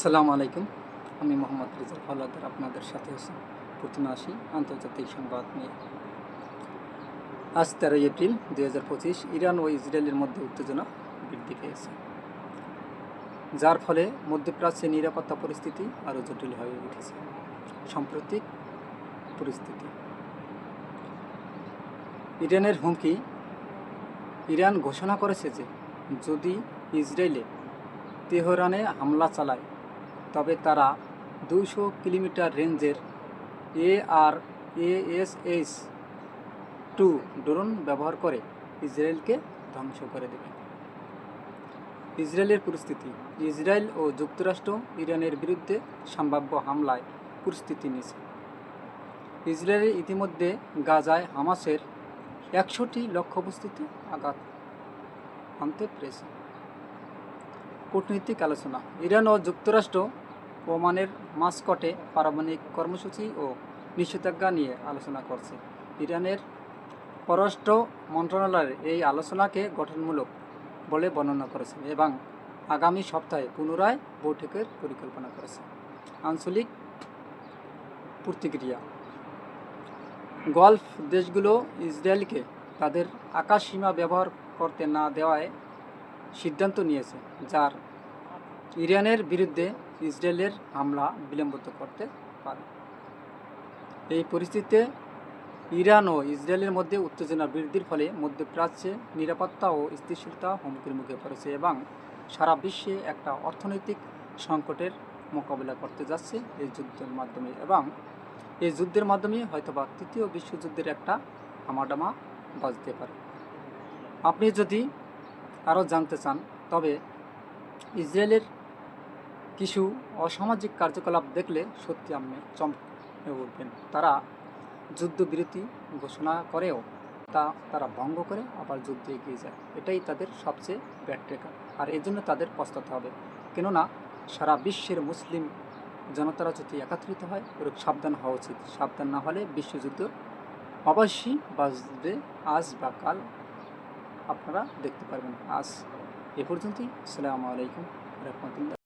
সালাম আলাইকুম। আমি মোহাম্মদ রিজাল হলাদার আপনাদের সাথে আছি। প্রথমে আসি আন্তর্জাতিক সংবাদ নিয়ে। আজ তেরোই এপ্রিল দুই ইরান ও ইসরায়েলের মধ্যে উত্তেজনা বৃদ্ধি পেয়েছে। যার ফলে মধ্যপ্রাচ্যে নিরাপত্তা পরিস্থিতি আরও জটিল হয়ে উঠেছে। সাম্প্রতিক পরিস্থিতি। ইরানের হুমকি। ইরান ঘোষণা করেছে যে যদি ইসরায়েলে তেহরানে হামলা চালায় তবে তারা দুইশো কিলোমিটার রেঞ্জের এ আর এএসএস টু ড্রোন ব্যবহার করে ইসরায়েলকে ধ্বংস করে দেবে। ইসরায়েলের পরিস্থিতি। ইসরায়েল ও যুক্তরাষ্ট্র ইরানের বিরুদ্ধে সম্ভাব্য হামলায় প্রস্তুতি নিয়েছে। ইসরায়েল ইতিমধ্যে গাজায় হামাসের একশোটি লক্ষ্য লক্ষ্যবস্তুতে আঘাত আনতে পেরেছে। কূটনৈতিক আলোচনা। ইরান ও যুক্তরাষ্ট্র ওমানের মাস্কটে পারমাণবিক কর্মসূচি ও নিষেধাজ্ঞা নিয়ে আলোচনা করছে। ইরানের পররাষ্ট্র মন্ত্রণালয়ের এই আলোচনাকে গঠনমূলক বলে বর্ণনা করেছে এবং আগামী সপ্তাহে পুনরায় বৈঠকের পরিকল্পনা করেছে। আঞ্চলিক প্রতিক্রিয়া। গলফ দেশগুলো ইসরায়েলকে তাদের আকাশ সীমা ব্যবহার করতে না দেওয়ায় সিদ্ধান্ত নিয়েছে, যার ইরানের বিরুদ্ধে ইসরায়েলের হামলা বিলম্বিত করতে পারে। এই পরিস্থিতিতে ইরান ও ইসরায়েলের মধ্যে উত্তেজনা বৃদ্ধির ফলে মধ্যপ্রাচ্যে নিরাপত্তা ও স্থিতিশীলতা হুমকির মুখে পড়েছে এবং সারা বিশ্বে একটা অর্থনৈতিক সংকটের মোকাবিলা করতে যাচ্ছে এই যুদ্ধের মাধ্যমে এবং এই যুদ্ধের মাধ্যমে হয়তোবা তৃতীয় বিশ্বযুদ্ধের একটা হামাডামা বাজতে পারে। আপনি যদি আরও জানতে চান, তবে ইসরায়েলের কিছু অসামাজিক কার্যকলাপ দেখলে সত্যি আপনি চমকে উঠবেন। তারা যুদ্ধবিরতি ঘোষণা করেও তা তারা ভঙ্গ করে আবার যুদ্ধে এগিয়ে যায়। এটাই তাদের সবচেয়ে ব্যাড আর এই জন্য তাদের পস্তাতে হবে। কেননা, সারা বিশ্বের মুসলিম জনতারা যদি একত্রিত হয় এরকম সাবধান হওয়া উচিত। সাবধান না হলে বিশ্বযুদ্ধ অবশ্যই বাজবে। আজ বা কাল আপনারা দেখতে পারবেন। আজ এ পর্যন্তই। আসসালামু আলাইকুম রহমতুল্লাহ।